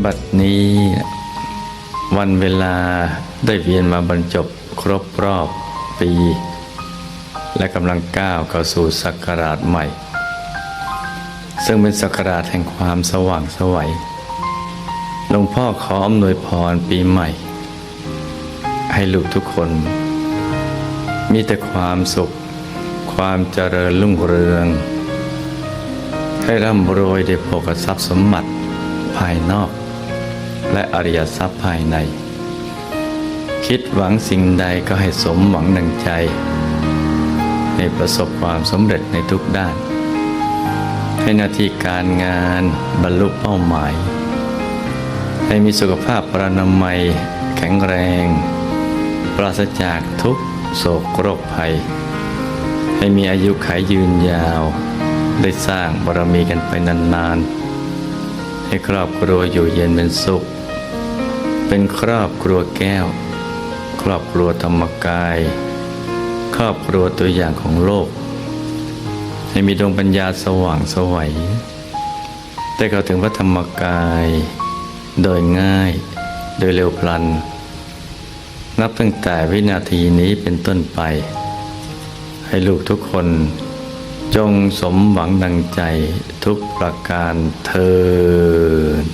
บัดนี้วันเวลาได้เวียนมาบรรจบครบรอบปี และกำลังก้าวเข้าสู่ศักราชใหม่ ซึ่งเป็นศักราชแห่งความสว่างไสวัยหลวงพ่อขออำนวยพรปีใหม่ ให้ลูกทุกคน มีแต่ความสุข ความเจริญรุ่งเรือง ให้ร่ำรวยด้โภคทรัพย์สมบัติภายนอก และอริยทรัพย์ภายใน คิดหวังสิ่งใดก็ให้สมหวังดังใจ ให้ประสบความสำเร็จในทุกด้าน ให้หน้าที่การงานบรรลุเป้าหมาย ให้มีสุขภาพปรานามัย แข็งแรง ปราศจากทุกโศกโรคภัย ให้มีอายุขายยืนยาว ได้สร้างบารมีกันไปนานๆให้ครอบครัวอยู่เย็นเป็นสุข เป็นครอบครัวแก้ว ครอบครัวธรรมกาย ครอบครัวตัวอย่างของโลก ให้มีดวงปัญญาสว่างสวัยได้เข้าถึงพระธรรมกาย โดยง่าย โดยเร็วพลัน นับตั้งแต่วินาทีนี้เป็นต้นไป ให้ลูกทุกคนจงสมหวังดังใจทุกประการเทิน